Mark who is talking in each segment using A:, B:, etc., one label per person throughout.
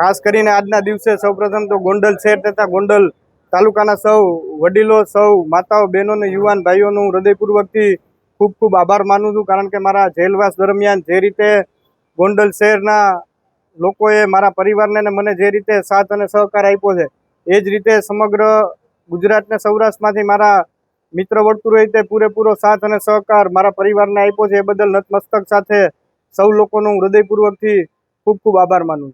A: ખાસ કરીને આજના દિવસે સૌપ્રથમ તો ગોંડલ શહેર તથા ગોંડલ તાલુકાના સૌ વડીલો, સૌ માતાઓ બહેનો અને યુવાન ભાઈઓનું હૃદયપૂર્વકથી ખૂબ ખૂબ આભાર માનું છું. કારણ કે મારા જેલવાસ દરમિયાન જે રીતે ગોંડલ શહેરના લોકોએ મારા પરિવારને અને મને જે રીતે સાથ અને સહકાર આપ્યો છે, એ જ રીતે સમગ્ર ગુજરાતને સૌરાષ્ટ્રમાંથી મારા મિત્ર વર્તુળોએ તે પૂરેપૂરો સાથ અને સહકાર મારા પરિવારને આપ્યો છે. એ બદલ નતમસ્તક સાથે સૌ લોકોનું હૃદયપૂર્વકથી ખૂબ ખૂબ આભાર માનું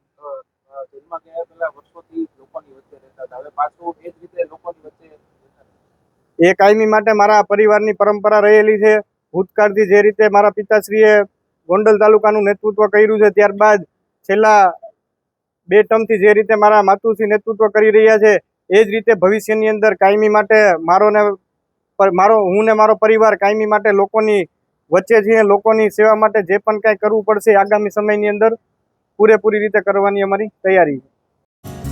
B: એ
A: એ કાયમી માટે મારા પરિવારની પરંપરા રહેલી છે. ભૂતકાળથી જે રીતે મારા પિતાશ્રીએ ગોંડલ તાલુકાનું નેતૃત્વ કર્યું છે, ત્યારબાદ છેલ્લા બે ટર્મથી જે રીતે મારા માતુશ્રી નેતૃત્વ કરી રહ્યા છે, એ જ રીતે ભવિષ્યની અંદર કાયમી માટે મારો ને મારો, હું ને મારો પરિવાર કાયમી માટે લોકોની વચ્ચે છીએ, લોકોની સેવા માટે જે પણ કાંઈ કરવું પડશે આગામી સમયની અંદર પૂરેપૂરી રીતે કરવાની અમારી તૈયારી છે.